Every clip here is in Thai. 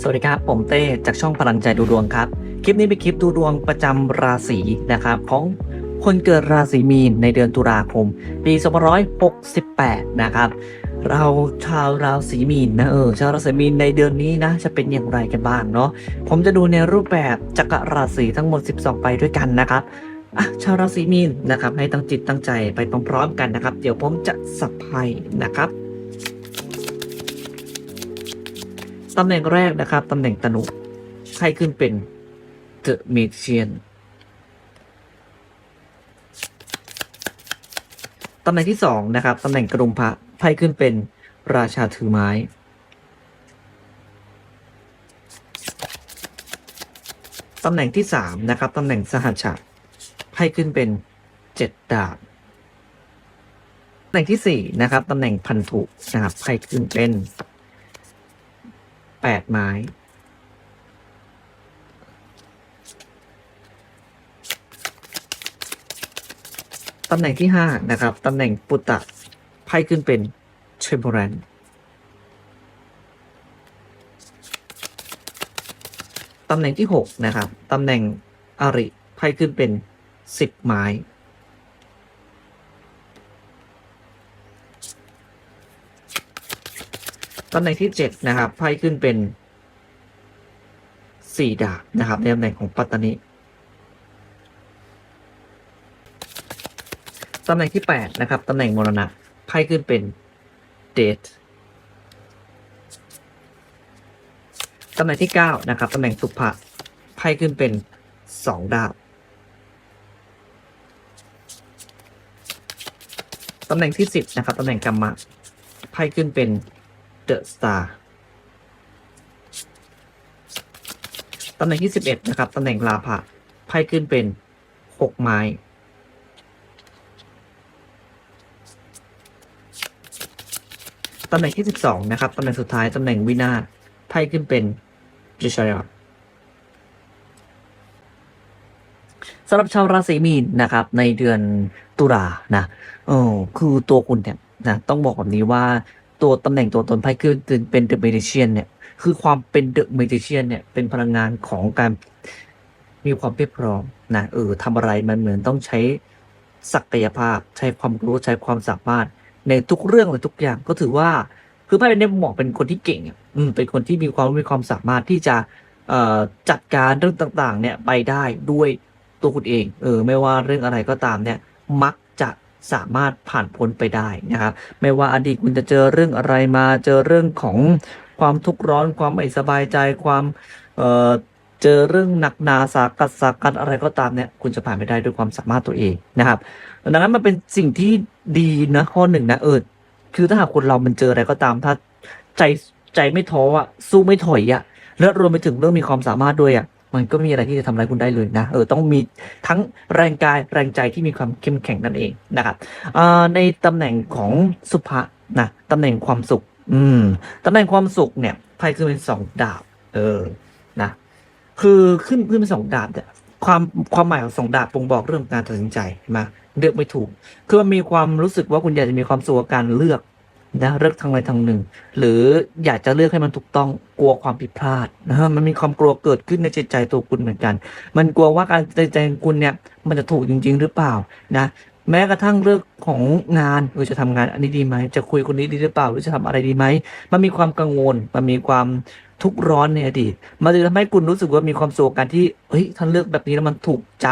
สวัสดีครับ ผมเต้จากช่องพลังใจดูดวงครับ คลิปนี้เป็นคลิปดูดวงประจำราศีนะครับของคนเกิดราศีมีนในเดือนตุลาคม ปี2568 นะครับ เราชาวราศีมีนนะเออชาวราศีมีนในเดือนนี้นะจะเป็นอย่างไรกันบ้างเนาะผมจะดูในรูปแบบจักรราศีทั้งหมด 12 ไปด้วยกันนะครับอะชาวราศีมีนนะครับให้ตั้งจิตตั้งใจไปพร้อมๆกันนะครับ เดี๋ยวผมจะสับไพ่นะครับ ตำแหน่งแรกนะครับตำแหน่งตนุไพ่ขึ้นเป็น The Magician ตำแหน่งที่สองนะครับตำแหน่งกระดุมพระไพ่ขึ้นเป็นราชาถือไม้ตำแหน่งที่สามนะครับตำแหน่งสหัชชะไพ่ขึ้นเป็นเจ็ดดาบตำแหน่งที่สี่นะครับตำแหน่งพันธุนะครับไพ่ขึ้นเป็น แปดไม้ ตำแหน่งที่ห้านะครับ ตำแหน่งปุตตะไพ่ขึ้นเป็นเชมเบอรันตำแหน่งที่หกนะครับ ตำแหน่งอาริไพ่ขึ้นเป็นสิบไม้ำแหน่งที่เจ็ดนะครับไพ่ขึ้นเป็นสี่ดาบนะครับในตำแหน่งของปัตตานีตำแหน่งที่แปดนะครับตำแหน่งมรณะไพ่ขึ้นเป็นเดทตำแหน่งที่เก้านะครับตำแหน่งสุภะไพ่ขึ้นเป็นสองดาบตำแหน่งที่สิบนะครับตำแหน่งกรรมะไพ่ขึ้นเป็น เดอะสตาร์ตำแหน่งที่11นะครับ ตำแหน่งลาภะไพ่ขึ้นเป็น6ไม้ ตำแหน่งที่12นะครับ ตำแหน่งสุดท้าย ตำแหน่งวินาศไพ่ขึ้นเป็นจิชายอสำหรับชาวราศีมีนนะครับ ในเดือนตุลานะเออคือตัวคุณเนี่ยนะต้องบอกแบบนี้ว่า ตัวตำแหน่งตัวตนไพ่ขึ้นเป็นเดอะเมดิเชียนเนี่ยคือความเป็นเดอะเมดิเชียนเนี่ยเป็นพลังงานของการมีความเพียบพร้อมนะเออทำอะไรมันเหมือนต้องใช้ศักยภาพ ใช้ความรู้ใช้ความสามารถ ในทุกเรื่องเลยทุกอย่างก็ถือว่า คือไพ่เป็นเนี่ยบอกเป็นคนที่เก่งอืมเป็นคนที่มีความมีความสามารถที่จะเอ่อจัดการเรื่องต่างๆ เนี่ยไปได้ด้วยตัวคุณเอง เออ ไม่ว่าเรื่องอะไรก็ตามเนี่ย มัก สามารถผ่านพ้นไปได้นะครับ ไม่ว่าอดีตคุณจะเจอเรื่องอะไรมาเจอเรื่องของความทุกข์ร้อนความไม่สบายใจความเอ่อเจอเรื่องหนักหนาสากัดสากันอะไรก็ตามเนี่ยคุณจะผ่านไปได้ด้วยความสามารถตัวเองนะครับดังนั้นมันเป็นสิ่งที่ดีนะข้อหนึ่งนะเออคือถ้าหากคนเรามันเจออะไรก็ตาม ถ้าใจใจไม่ท้ออะสู้ไม่ถอยอะและรวมไปถึงเรื่องมีความสามารถด้วยอะ มันก็มีอะไรที่จะทำร้ายคุณได้เลยนะ เออ ต้องมีทั้งแรงกายแรงใจที่มีความเข้มแข็งนั่นเองนะครับในตำแหน่งของสุภะนะตำแหน่งความสุข อืมตำแหน่งความสุขเนี่ยไพ่ขึ้นเป็นสองดาบ เออ นะ คือขึ้นขึ้นเป็นสองดาบเนี่ยความความหมายของสองดาบบ่งบอกเรื่องการตัดสินใจเห็นไหมเลือกไม่ถูก คือมันมีความรู้สึกว่าคุณอยากจะมีความสุขกับการเลือก นะเลือกทางใดทางหนึ่ง หรืออยากจะเลือกให้มันถูกต้องกลัวความผิดพลาดนะฮะมันมีความกลัวเกิดขึ้นในจิตใจตัวคุณเหมือนกัน มันกลัวว่าการตัดสินใจคุณเนี่ยมันจะถูกจริง ๆ หรือเปล่านะแม้กระทั่งเรื่องของงานเออจะทำงานอันนี้ดีไหม จะคุยคนนี้ดีหรือเปล่า หรือจะทำอะไรดีไหม มันมีความกังวล มันมีความทุกข์ร้อนในอดีต มันจะทำให้คุณรู้สึกว่ามีความสุขการที่ เฮ้ยท่านเลือกแบบนี้แล้วมันถูกใจ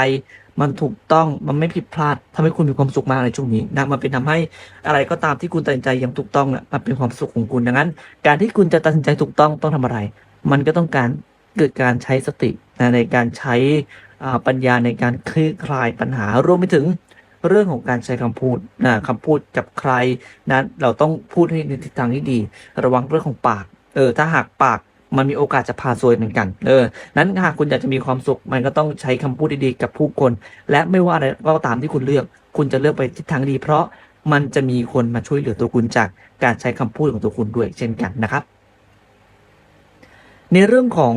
มันถูกต้องมันไม่ผิดพลาดทำให้คุณมีความสุขมากในช่วงนี้นะมันเป็นทำให้อะไรก็ตามที่คุณตัดสินใจอย่างถูกต้องน่ะมันเป็นความสุขของคุณดังนั้น การที่คุณจะตัดสินใจถูกต้องต้องทำอะไร มันก็ต้องการเกิดการใช้สตินะในการใช้อ่าปัญญาในการคลี่คลายปัญหารวมไปถึงเรื่องของการใช้คำพูดนะคำพูดกับใครนะเราต้องพูดให้ในทิศทางที่ดี ระวังเรื่องของปาก เออถ้าหากปาก มันมีโอกาสจะพาซวยเหมือนกัน เออ นั้นหากคุณอยากจะมีความสุข มันก็ต้องใช้คำพูดดีๆกับผู้คน และไม่ว่าอะไรก็ตามที่คุณเลือก คุณจะเลือกไปทิศทางดี เพราะมันจะมีคนมาช่วยเหลือตัวคุณจากการใช้คำพูดของตัวคุณด้วยเช่นกันนะครับ ในเรื่องของ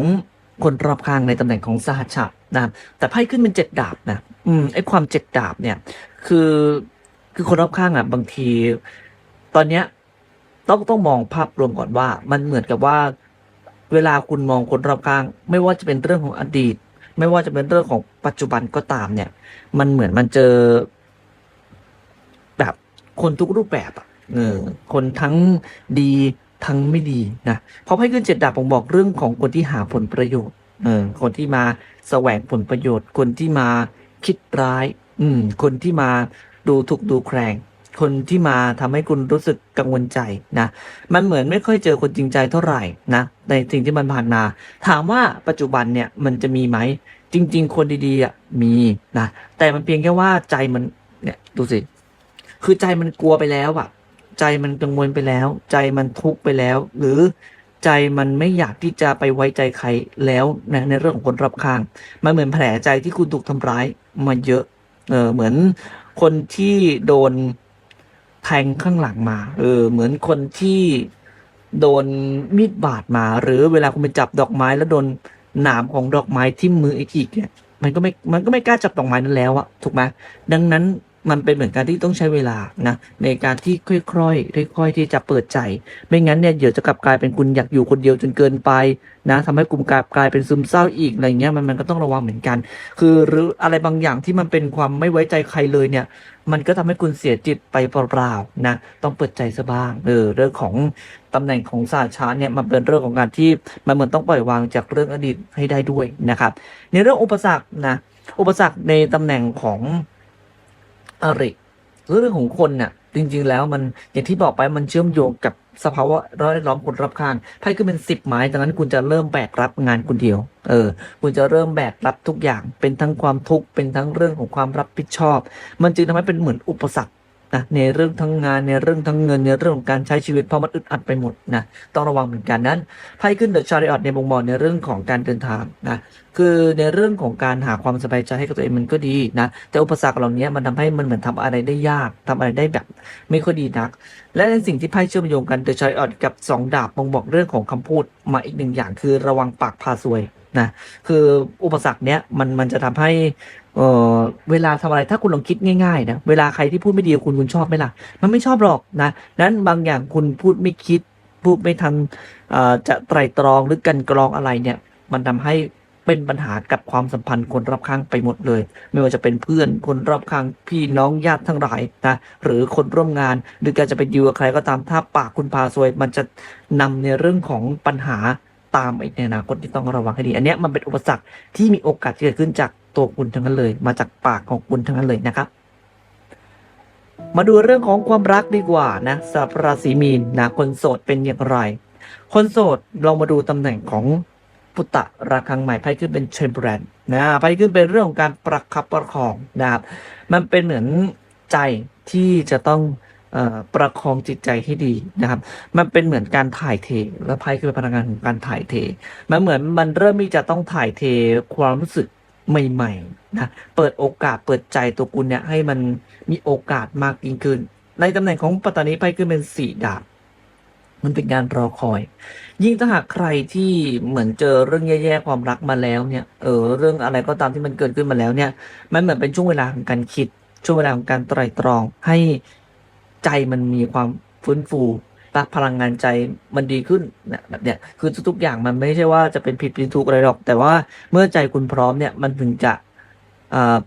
คนรอบข้างในตำแหน่งของสหัชชะนะแต่ไพ่ขึ้นเป็นเจ็ดดาบนะ อืมไอ้ความเจ็ดดาบเนี่ย คือคือคนรอบข้างอะบางที ตอนเนี้ยต้องต้องมองภาพรวมก่อนว่า มันเหมือนกับว่า เวลาคุณมองคนรอบข้าง ไม่ว่าจะเป็นเรื่องของอดีต ไม่ว่าจะเป็นเรื่องของปัจจุบันก็ตามเนี่ย มันเหมือนมันเจอ แบบคนทุกรูปแบบอะเออคนทั้งดีทั้งไม่ดีนะเพราะไพ่ขึ้นเจ็ดดาบผมบอกเรื่องของคนที่หาผลประโยชน์เออคนที่มาแสวงผลประโยชน์ คนที่มาคิดร้าย อืม คนที่มาดูถูกดูแคลง คนที่มาทำให้คุณรู้สึกกังวลใจนะ มันเหมือนไม่ค่อยเจอคนจริงใจเท่าไหร่นะ ในสิ่งที่มันผ่านมา ถามว่าปัจจุบันเนี่ยมันจะมีไหม จริง ๆ คนดีๆอะมีนะ แต่มันเพียงแค่ว่าใจมันเนี่ยดูสิ คือใจมันกลัวไปแล้วอะ ใจมันกังวลไปแล้ว ใจมันทุกข์ไปแล้ว หรือใจมันไม่อยากที่จะไปไว้ใจใครแล้วนะในเรื่องของคนรอบข้าง มันเหมือนแผลใจที่คุณถูกทำร้ายมาเยอะ เออเหมือนคนที่โดน แทงข้างหลังมา เออ เหมือนคนที่โดนมีดบาดมา หรือเวลาคุณไปจับดอกไม้ แล้วโดนหนามของดอกไม้ทิ่มมืออีกอีกเนี่ยมันก็ไม่มันก็ไม่กล้าจับดอกไม้นั้นแล้วอะถูกไหมดังนั้น มันเป็นเหมือนการที่ต้องใช้เวลานะในการที่ค่อยๆค่อยๆที่จะเปิดใจ ไม่งั้นเนี่ยเดี๋ยวจะกลับกลายเป็นคุณอยากอยู่คนเดียวจนเกินไปนะทำให้กลุ่มกลายกลายเป็นซึมเศร้าอีกอะไรเงี้ยมันมันก็ต้องระวังเหมือนกัน คือหรืออะไรบางอย่างที่มันเป็นความไม่ไว้ใจใครเลยเนี่ย มันก็ทำให้คุณเสียจิตไปเปล่าๆนะต้องเปิดใจซะบ้างเออเรื่องของตำแหน่งของศาสตร์ชาร์เนี่ยมันเป็นเรื่องของการที่มันเหมือนต้องปล่อยวางจากเรื่องอดีตให้ได้ด้วยนะครับในเรื่องอุปสรรคนะอุปสรรคในตำแหน่งของ อริเรื่องของคนเนี่ยจริง ๆ แล้วมันอย่างที่บอกไปมันเชื่อมโยงกับสภาวะร้อยล้อมคนรอบข้างไพ่ก็เป็นสิบไม้ดังนั้นคุณจะเริ่มแบกรับงานคนเดียว เออ คุณจะเริ่มแบกรับทุกอย่าง เป็นทั้งความทุกข์ เป็นทั้งเรื่องของความรับผิดชอบ มันจึงทำให้เป็นเหมือนอุปสรรค นะในเรื่องทั้งงานในเรื่องทั้งเงินในเรื่องของการใช้ชีวิตเพราะมันอึดอัดไปหมดนะต้องระวังเหมือนกันนั้นไพ่ขึ้นเดอะชาริออตในบ่งบอกในเรื่องของการเดินทางนะคือในเรื่องของการหาความสบายใจให้กับตัวเองมันก็ดีนะแต่อุปสรรคเหล่านี้มันทำให้มันเหมือนทำอะไรได้ยากทำอะไรได้แบบไม่ค่อยดีนัก และในสิ่งที่ไพ่เชื่อมโยงกันเดอะชอยออดกับสองดาบบ่งบอกเรื่องของคำพูดมาอีกหนึ่งอย่างคือระวังปากพาซวยนะคืออุปสรรคเนี้ยมันมันจะทำให้เออเวลาทำอะไรถ้าคุณลองคิดง่ายๆนะเวลาใครที่พูดไม่ดีกับคุณคุณชอบไหมล่ะ มันไม่ชอบหรอกนะนั้นบางอย่างคุณพูดไม่คิด พูดไม่ทันจะไตรตรองหรือกันกรองอะไรเนี่ย มันทำให้เป็นปัญหากับความสัมพันธ์คนรอบข้างไปหมดเลย ไม่ว่าจะเป็นเพื่อนคนรอบข้างพี่น้องญาติทั้งหลายนะหรือคนร่วมงาน หรือการจะไปดีลกับใครก็ตามถ้าปากคุณพาซวย มันจะนำในเรื่องของปัญหาตามไปในอนาคตที่ต้องระวังให้ดี อันนี้มันเป็นอุปสรรคที่มีโอกาสเกิดขึ้นจาก ตัวคุณทั้งนั้นเลย มาจากปากของคุณทั้งนั้นเลยนะครับ มาดูเรื่องของความรักดีกว่านะสำหรับราศีมีนนะคนโสดเป็นอย่างไร คนโสดลองมาดูตำแหน่งของพุตตะราคังใหม่ไพ่ขึ้นเป็นเชมเบรนนะไพ่ขึ้นเป็นเรื่องของการประคับประคองนะครับมันเป็นเหมือนใจที่จะต้องอประคองจิตใจให้ดีนะครับ มันเป็นเหมือนการถ่ายเท และไพ่คือเป็นพลังงานของการถ่ายเท มันเหมือนมันเริ่มที่จะต้องถ่ายเทความรู้สึก ใหม่ๆนะเปิดโอกาสเปิดใจตัวคุณเนี่ยให้มันมีโอกาสมากยิ่งขึ้น ในตำแหน่งของปัตตานีไพ่ขึ้นเป็นสี่ดาบมันเป็นการรอคอย ยิ่งถ้าหากใครที่เหมือนเจอเรื่องแย่ๆความรักมาแล้วเนี่ย เออ เรื่องอะไรก็ตามที่มันเกิดขึ้นมาแล้วเนี่ย มันเหมือนเป็นช่วงเวลาของการคิด ช่วงเวลาของการไตร่ตรอง ให้ใจมันมีความฟื้นฟู พลังงานใจมันดีขึ้นนะแบบเนี้ยคือทุกๆอย่างมันไม่ใช่ว่าจะเป็นผิดเป็นถูกอะไรหรอก แต่ว่าเมื่อใจคุณพร้อมเนี่ยมันถึงจะ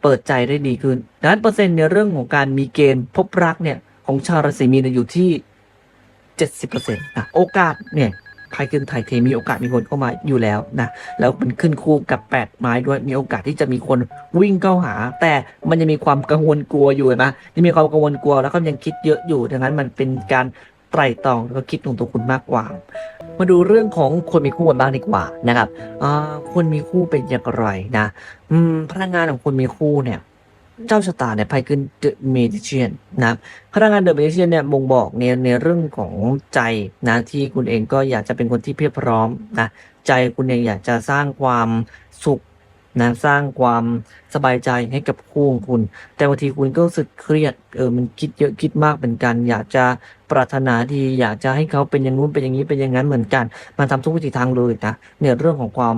เปิดใจได้ดีขึ้นดังนั้นเปอร์เซ็นต์ในเรื่องของการมีเกณฑ์พบรักเนี่ยของชาวราศีมีนอยู่ที่70%นะโอกาสเนี่ยใครขึ้นไทยเทมีโอกาสมีคนเข้ามาอยู่แล้วนะแล้วมันขึ้นคู่กับ 8 ไม้ด้วยมีโอกาสที่จะมีคนวิ่งเข้าหา แต่มันยังมีความกังวลกลัวอยู่เห็นไหมยังมีความกังวลกลัวแล้วก็ยังคิดเยอะอยู่ดังนั้นมันเป็นการ ไตรตรองแล้วก็คิดของตัวคุณมากกว่า มาดูเรื่องของคนมีคู่กันบ้างดีกว่านะครับอ่าคนมีคู่เป็นอย่างไรนะอืมพนักงานของคนมีคู่เนี่ยเจ้าชะตาเนี่ยไพ่ขึ้น The Magician นะครับพนักงาน The Magician เนี่ยบ่งบอกในในเรื่องของใจนะที่คุณเองก็อยากจะเป็นคนที่เพียบพร้อมนะใจคุณเองอยากจะสร้างความสุข นะสร้างความสบายใจให้กับคู่ของคุณ แต่บางทีคุณก็รู้สึกเครียดเออมันคิดเยอะคิดมากเหมือนกันอยากจะปรารถนาดีอยากจะให้เขาเป็นอย่างนู้นเป็นอย่างนี้เป็นอย่างนั้นเหมือนกัน มันทำทุกวิถีทางเลยนะเนี่ยเรื่องของความ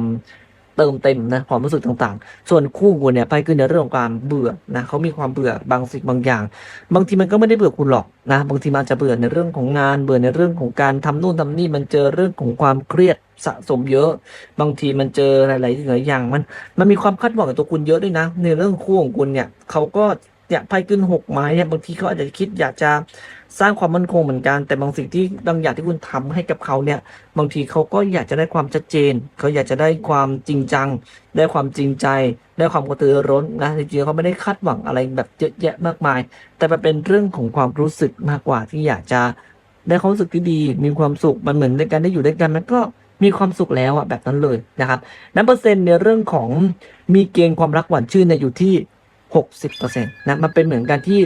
เติมเต็มนะความรู้สึกต่างๆ ส่วนคู่คุณเนี่ยไปขึ้นในเรื่องของการเบื่อนะเขามีความเบื่อบางสิ่งบางอย่าง บางทีมันก็ไม่ได้เบื่อคุณหรอกนะบางทีมันจจะเบื่อในเรื่องของงานเบื่อในเรื่องของการทำนู่นทำนี่มันเจอเรื่องของความเครียด สะสมเยอะ บางทีมันเจอหลายๆหลายอย่างมัน มันมีความคาดหวังกับตัวคุณเยอะด้วยนะ ในเรื่องคู่ของคุณเนี่ยเขาก็เนี่ยไพ่ขึ้นหกไม้เนี่ยบางทีเขาอาจจะคิดอยากจะสร้างความมั่นคงเหมือนกัน แต่บางสิ่งที่บางอย่างที่คุณทำให้กับเขาเนี่ย บางทีเขาก็อยากจะได้ความชัดเจน เขาอยากจะได้ความจริงจัง ได้ความจริงใจ ได้ความกระตือรือร้นนะจริงๆเขาไม่ได้คาดหวังอะไรแบบเยอะแยะมากมาย แต่มันเป็นเรื่องของความรู้สึกมากกว่าที่อยากจะได้ความรู้สึกที่ดี มีความสุขมันเหมือนในการได้อยู่ด้วยกันมันก็ มีความสุขแล้วอะแบบนั้นเลยนะครับนับเปอร์เซ็นต์ในเรื่องของมีเกณฑ์ความรักหวานชื่นเนี่ยอยู่ที่หกสิบเปอร์เซ็นต์นะมันเป็นเหมือนกันที่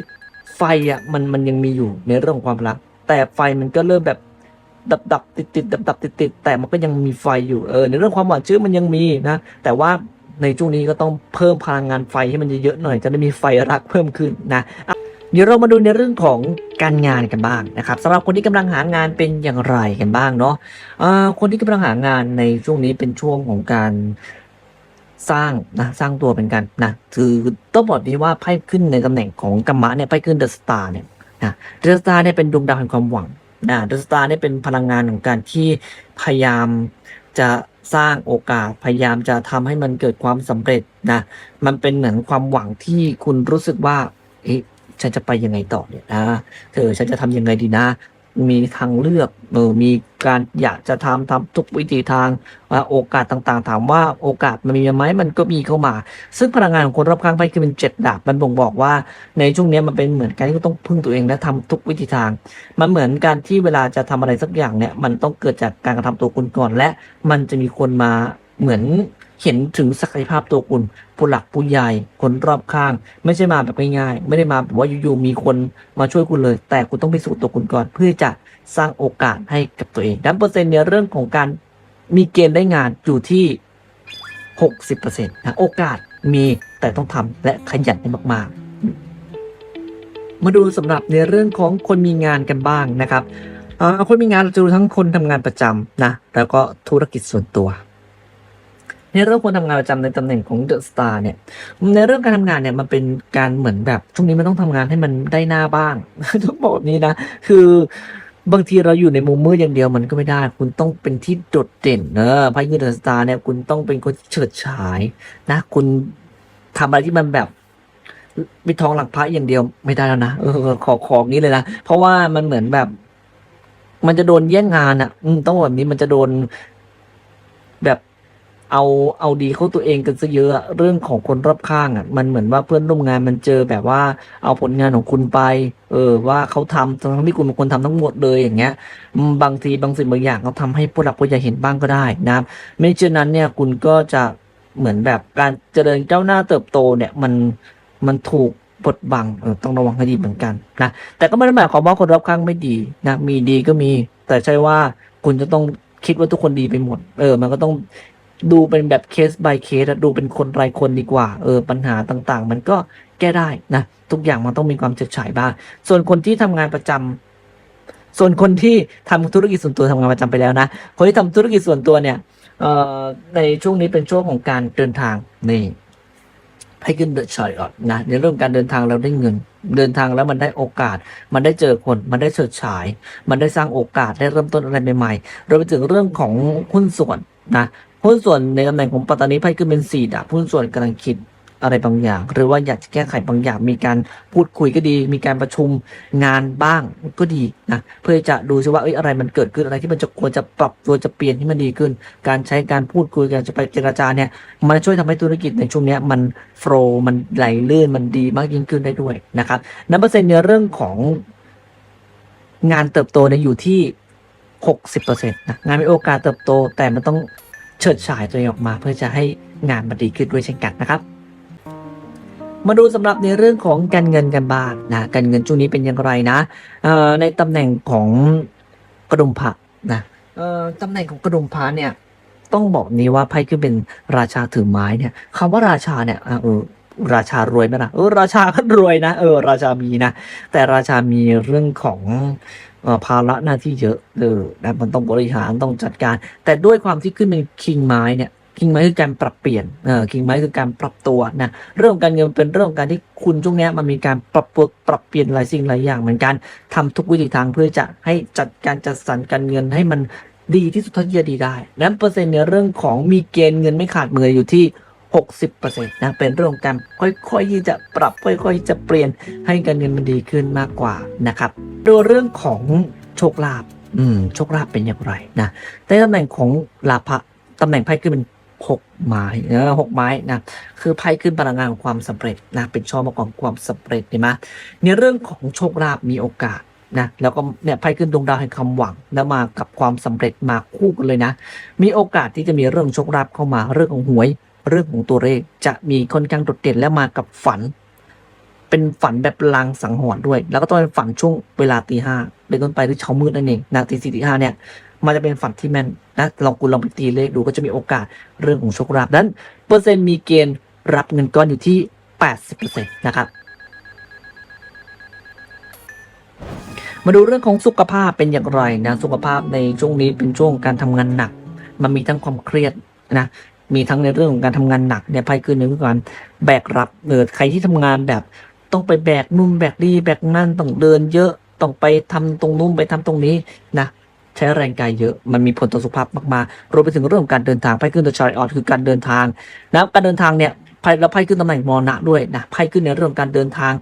ไฟอะมันมันยังมีอยู่ในเรื่องของความรัก แต่ไฟมันก็เริ่มแบบดับดับติดติดดับดับติดติดแต่มันก็ยังมีไฟอยู่เออในเรื่องความหวานชื่นมันยังมีนะแต่ว่าในช่วงนี้ก็ต้องเพิ่มพลังงานไฟให้มันเยอะๆหน่อย จะได้มีไฟรักเพิ่มขึ้นนะ เดี๋ยวเรามาดูในเรื่องของการงานกันบ้างนะครับสำหรับคนที่กำลังหางานเป็นอย่างไรกันบ้างเนาะเอ่อคนที่กำลังหางานในช่วงนี้เป็นช่วงของการสร้างนะสร้างตัวเป็นกันนะคือต้องบอกดีว่าไพ่ขึ้นในตำแหน่งของกัมมะเนี่ยไพ่ขึ้นเดอะสตาร์เนี่ยนะเดอะสตาร์เนี่ยเป็นดวงดาวแห่งความหวังนะเดอะสตาร์เนี่ยเป็นพลังงานของการที่พยายามจะสร้างโอกาสพยายามจะทำให้มันเกิดความสำเร็จนะมันเป็นเหมือนความหวังที่คุณรู้สึกว่าเอ๊ะ ฉันจะไปยังไงต่อเนี่ยนะเธอฉันจะทำยังไงดีนะ มีทางเลือกเออมีการอยากจะทำทำทุกวิธีทางโอกาสต่างๆ ถามว่าโอกาสมันมีไหมมันก็มีเข้ามา ซึ่งพลังงานของคนรอบข้างไพ่คือเป็นเจ็ดดาบมันบ่งบอกว่า ในช่วงนี้มันเป็นเหมือนการที่ต้องพึ่งตัวเองและทำทุกวิธีทาง มันเหมือนการที่เวลาจะทำอะไรสักอย่างเนี่ยมันต้องเกิดจากการกระทำตัวคุณก่อนและมันจะมีคนมา เหมือนเห็นถึงศักยภาพตัวคุณผู้หลักผู้ใหญ่คนรอบข้าง ไม่ใช่มาแบบง่ายๆไม่ได้มาแบบว่าอยู่ๆมีคนมาช่วยคุณเลย แต่คุณต้องพิสูจน์ตัวคุณก่อน เพื่อจะสร้างโอกาสให้กับตัวเองดับเปอร์เซ็นต์ในเรื่องของการมีเกณฑ์ได้งานอยู่ที่ 60%นะโอกาสมีแต่ต้องทำและขยันให้มาก ๆ มาดูสำหรับในเรื่องของคนมีงานกันบ้างนะครับคนมีงานเราจะดูทั้งคนทำงานประจำนะแล้วก็ธุรกิจส่วนตัว ในเรื่องคนทำงานประจำในตำแหน่งของเดอะสตาร์เนี่ย ในเรื่องการทำงานเนี่ยมันเป็นการเหมือนแบบช่วงนี้มันต้องทำงานให้มันได้หน้าบ้าง ต้องบอกแบบนี้นะ คือบางทีเราอยู่ในมุมมืดอย่างเดียวมันก็ไม่ได้ คุณต้องเป็นที่โดดเด่นเนอะพ่เงินเดอะสตาร์เนี่ยคุณต้องเป็นคนที่เฉิดฉายนะ คุณทำอะไรที่มันแบบมีทองหลังพระอย่างเดียวไม่ได้แล้วนะเออขอของนี้เลยนะ เพราะว่ามันเหมือนแบบ มันจะโดนแย่งงานอะ อืมต้องบอกแบบนี้มันจะโดนแบบ เอาเอาดีเข้าตัวเองกันซะเยอะเรื่องของคนรอบข้างอะมันเหมือนว่าเพื่อนร่วมงานมันเจอแบบว่าเอาผลงานของคุณไป เออ ว่าเขาทำทั้งที่คุณเป็นคนทำทั้งหมดเลยอย่างเงี้ย บางทีบางสิ่งบางอย่างเขาทำให้ผู้หลักผู้ใหญ่เห็นบ้างก็ได้นะ ไม่เช่นนั้นเนี่ยคุณก็จะเหมือนแบบการเจริญก้าหน้าเติบโตเนี่ยมันมันถูกบดบังเออต้องระวังให้ดีเหมือนกันนะแต่ก็ไม่ได้หมายความว่าคนรอบข้างไม่ดีนะมีดีก็มี แต่ใช่ว่าคุณจะต้องคิดว่าทุกคนดีไปหมด เออ มันก็ต้อง ดูเป็นแบบเคส by เคสดูเป็นคนรายคนดีกว่า เออ ปัญหาต่างๆ มันก็แก้ได้นะ ทุกอย่างมันต้องมีความเฉดฉายบ้าง ส่วนคนที่ทำงานประจำส่วนคนที่ทำธุรกิจส่วนตัวทำงานประจำไปแล้วนะ คนที่ทำธุรกิจส่วนตัวเนี่ย เอ่อ ในช่วงนี้เป็นช่วงของการเดินทางนี่ให้ขึ้นเดอะชอยก่อนนะในเรื่องการเดินทางเราได้เงิน เดินทางแล้วมันได้โอกาส มันได้เจอคน มันได้เฉิดฉาย มันได้สร้างโอกาสได้เริ่มต้นอะไรใหม่ๆรวมไปถึงเรื่องของหุ้นส่วนนะ หุ้นส่วนในตำแหน่งของปัตตานีไพ่ขึ้นเป็นสี่ดาบหุ้นส่วนกำลังคิดอะไรบางอย่าง หรือว่าอยากจะแก้ไขบางอย่าง มีการพูดคุยก็ดี มีการประชุมงานบ้างก็ดีนะเพื่อจะดูซิว่าเอ้ยอะไรมันเกิดขึ้นอะไรที่มันจะควรจะปรับตัวจะเปลี่ยนให้มันดีขึ้น การใช้การพูดคุยกันจะไปเจรจาเนี่ยมันช่วยทำให้ธุรกิจในช่วงนี้มันโฟล์มันไหลลื่นมันดีมากยิ่งขึ้นได้ด้วยนะครับนับเปอร์เซ็นต์ในเรื่องของงานเติบโตเนี่ยอยู่ที่หกสิบเปอร์เซ็นต์นะงานมีโอกาสเติบโตแต่มันต้อง เฉิดฉายตัวเองออกมาเพื่อจะให้งานมันดีขึ้นด้วยเช่นกันนะครับ มาดูสำหรับในเรื่องของการเงินกันบ้างนะการเงินช่วงนี้เป็นอย่างไรนะในตำแหน่งของกระดุมพระนะตำแหน่งของกระดุมพระเนี่ยต้องบอกนี้ว่าไพ่ขึ้นเป็นราชาถือไม้เนี่ยคำว่าราชาเนี่ยเออราชารวยไหมล่ะเออราชาก็รวยนะเออราชามีนะแต่ราชามีเรื่องของ ภาระหน้าที่เยอะเออนะมันต้องบริหารต้องจัดการ แต่ด้วยความที่ขึ้นเป็นคิงไม้เนี่ยคิงไม้คือการปรับเปลี่ยนเออคิงไม้คือการปรับตัวนะเรื่องการเงินเป็นเรื่องการที่คุณช่วงนี้มันมีการปรับปรุงปรับเปลี่ยนหลายสิ่งหลายอย่างเหมือนกันทำทุกวิธีทางเพื่อจะให้จัดการจัดสรรการเงินให้มันดีที่สุดเท่าที่จะดีได้นั้นเปอร์เซ็นต์ในเรื่องของมีเกณฑ์เงินไม่ขาดมืออยู่ที่ 60%นะเป็นเรื่องการค่อยๆที่จะปรับค่อยๆจะเปลี่ยนให้การเงินมันดีขึ้นมากกว่านะครับดูเรื่องของโชคลาภอืมโชคลาภเป็นอย่างไรนะในตำแหน่งของลาภะตำแหน่งไพ่ขึ้นเป็นหกไม้นะหกไม้นะคือไพ่ขึ้นพลังงานของความสำเร็จนะเป็นช่อมาของความสำเร็จเห็นไหมในเรื่องของโชคลาภมีโอกาสนะแล้วก็เนี่ยไพ่ขึ้นดวงดาวแห่งความหวังแล้วมากับความสำเร็จมาคู่กันเลยนะ มีโอกาสที่จะมีเรื่องโชคลาภเข้ามาเรื่องของหวย เรื่องของตัวเลขจะมีค่อนข้างโดดเด่นและมากับฝัน เป็นฝันแบบลางสังหรณ์ด้วย แล้วก็ต้องเป็นฝันช่วงเวลาตีห้าเป็นต้นไปหรือเช้ามืดนั่นเองนะตีสี่ตีห้าเนี่ยมันจะเป็นฝันที่แม่นนะลองคุณลองไปตีเลขดูก็จะมีโอกาสเรื่องของโชคลาภนั้นเปอร์เซ็นต์มีเกณฑ์รับเงินก้อนอยู่ที่ 80%นะครับมาดูเรื่องของสุขภาพเป็นอย่างไรนะสุขภาพในช่วงนี้เป็นช่วงการทำงานหนัก มันมีทั้งความเครียดนะ มีทั้งในเรื่องของการทำงานหนักเนี่ยไพ่คือในเรื่องการแบกรับเออใครที่ทำงานแบบต้องไปแบกนู่นแบกนี่แบกนั่นต้องเดินเยอะต้องไปทำตรงนู้นไปทำตรงนี้นะใช้แรงกายเยอะมันมีผลต่อสุขภาพมากๆรวมไปถึงเรื่องของการเดินทางไพ่ขึ้นตัวชาริออตคือการเดินทางนะการเดินทางเนี่ยไพ่แล้วไพ่ขึ้นตำแหน่งมรณะด้วยนะไพ่ขึ้นในเรื่องของการเดินทาง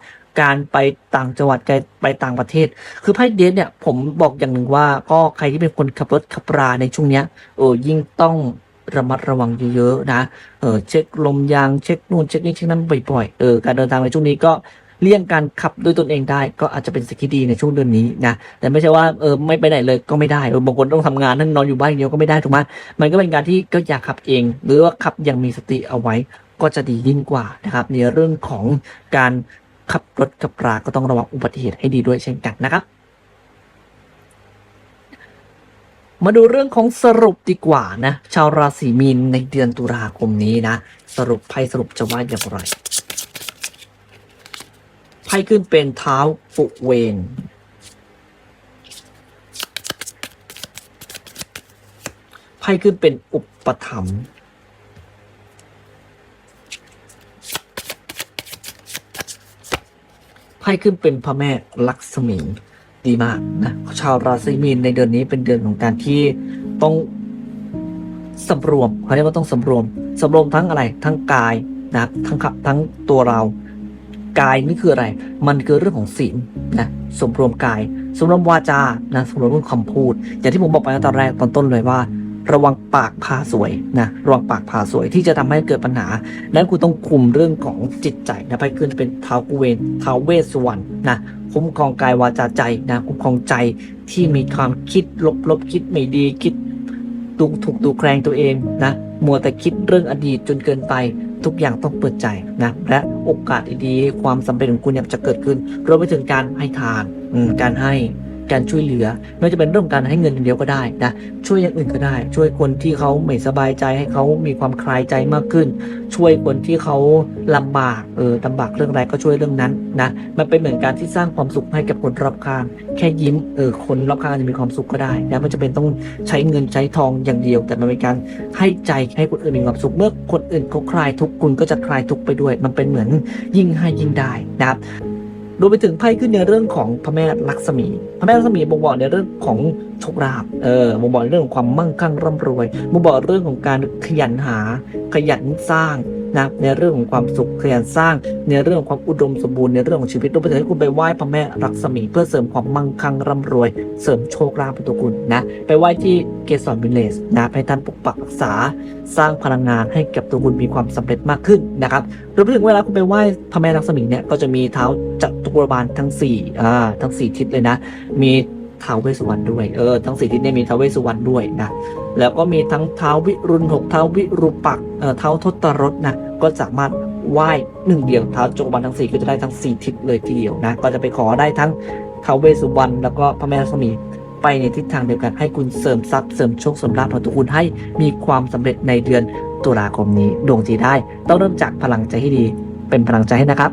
การไปต่างจังหวัดไปต่างประเทศ คือไพ่เดทเนี่ยผมบอกอย่างหนึ่งว่าก็ใครที่เป็นคนขับรถขับราในช่วงเนี้ยเออยิ่งต้อง ระมัดระวังเยอะๆนะ เออเช็คลมยางเช็คนู่นเช็คนี่เช็คนั้นบ่อยๆ เออการเดินทางในช่วงนี้ก็เลี่ยงการขับด้วยตนเองได้ ก็อาจจะเป็นสิ่งที่ดีในช่วงเดือนนี้นะแต่ไม่ใช่ว่าเออไม่ไปไหนเลยก็ไม่ได้เออบางคนต้องทำงานนั่งนอนอยู่บ้านอย่างเดียวก็ไม่ได้ถูกไหมมันก็เป็นการที่ก็อยากขับเอง หรือว่าขับอยังมีสติเอาไว้ก็จะดียิ่งกว่านะครับในเรื่องของการขับรถขับราก็ต้องระวังอุบัติเหตุให้ดีด้วยเช่นกันนะครับ มาดูเรื่องของสรุปดีกว่านะ ชาวราศีมีนในเดือนตุลาคมนี้นะ สรุปไพ่สรุปจะว่าอย่างไรไพ่ขึ้นเป็นเท้าปุเวนไพ่ขึ้นเป็นอุปถัมภ์ไพ่ขึ้นเป็นพระแม่ลักษมี ดีมากนะชาวราศีมีนในเดือนนี้เป็นเดือนของการที่ต้องสำรวมเขาเรียกว่าต้องสำรวมสำรวมทั้งอะไร ทั้งกายนะทั้งขับทั้งตัวเรา กายนี่คืออะไร มันคือเรื่องของศีลนะสมรวมกายสมรวมวาจานะสมรวมเรื่องคำพูด อย่างที่ผมบอกไปตอนแรกตอนต้นเลยว่า ระวังปากพาสวยนะระวังปากพาสวยที่จะทำให้เกิดปัญหานั้นคุณต้องคุมเรื่องของจิตใจนะไปขึ้นเป็นเท้ากุเวนเท้าเวสสุวรรณนะ คุ้มครองกายวาจาใจนะคุ้มครองใจที่มีความคิดลบๆคิดไม่ดีคิดดูถูกดูแคลงตัวเองนะมัวแต่คิดเรื่องอดีตจนเกินไป ทุกอย่างต้องเปิดใจนะและโอกาสดีๆความสำเร็จของคุณเนี่ยจะเกิดขึ้นรวมไปถึงการให้ทานการให้ การช่วยเหลือ ไม่ว่าจะเป็นเรื่องการให้เงินเดียวก็ได้นะช่วยอย่างอื่นก็ได้ ช่วยคนที่เขาไม่สบายใจให้เขามีความคลายใจมากขึ้น ช่วยคนที่เขาลำบากเออลำบากเรื่องอะไรก็ช่วยเรื่องนั้นนะมันเป็นเหมือนการที่สร้างความสุขให้กับคนรอบข้าง แค่ยิ้มเออคนรอบข้างจะมีความสุขก็ได้นะมันจะเป็นต้องใช้เงินใช้ทองอย่างเดียว แต่มันเป็นการให้ใจให้คนอื่นมีความสุขเมื่อคนอื่นเขาคลายทุกข์คุณก็จะคลายทุกข์ไปด้วย มันเป็นเหมือนยิ่งให้ยิ่งได้นะครับ รวมไปถึงไพ่ขึ้นในเรื่องของพระแม่ลักษมี พระแม่ลักษมีบ่งบอกในเรื่องของโชคลาภเออบ่งบอกเรื่องของความมั่งคั่งร่ำรวยบ่งบอกเรื่องของการขยันหา ขยันสร้างนะในเรื่องของความสุขขยันสร้าง ในเรื่องของความอุดมสมบูรณ์ในเรื่องของชีวิตรวมไปถึงให้คุณไปไหว้พระแม่ลักษมีเพื่อเสริมความมั่งคั่งร่ำรวย เสริมโชคลาภให้ตัวคุณนะไปไหว้ที่เกสรวิลเลจนะให้ท่านปกปักรักษา สร้างพลังงานให้กับตัวคุณมีความสำเร็จมากขึ้นนะครับรวมไปถึงเวลาคุณไปไหว้พระแม่ลักษมีเนี่ยก็จะมีเท้าจัตุรบาลทั้งสี่อ่าทั้งสี่ทิศเลยนะ มี ท้าวเวสสุวรรณด้วย เออ ทั้งสี่ทิศเนี่ยมีท้าวเวสสุวรรณด้วยนะ แล้วก็มีทั้งท้าววิรุณหกท้าววิรูปักเอ่อท้าวทศรถนะ ก็สามารถไหว้หนึ่งเดียวท้าวจักรวาลทั้งสี่ก็จะได้ทั้งสี่ทิศเลยทีเดียวนะ ก็จะไปขอได้ทั้งท้าวเวสสุวรรณแล้วก็พระแม่ลักษมีไปในทิศทางเดียวกันให้คุณเสริมทรัพย์เสริมโชคเสริมลาภของตัวคุณให้มีความสำเร็จในเดือนตุลาคมนี้ดวงจีได้ ต้องเริ่มจากพลังใจให้ดี เป็นพลังใจให้นะครับ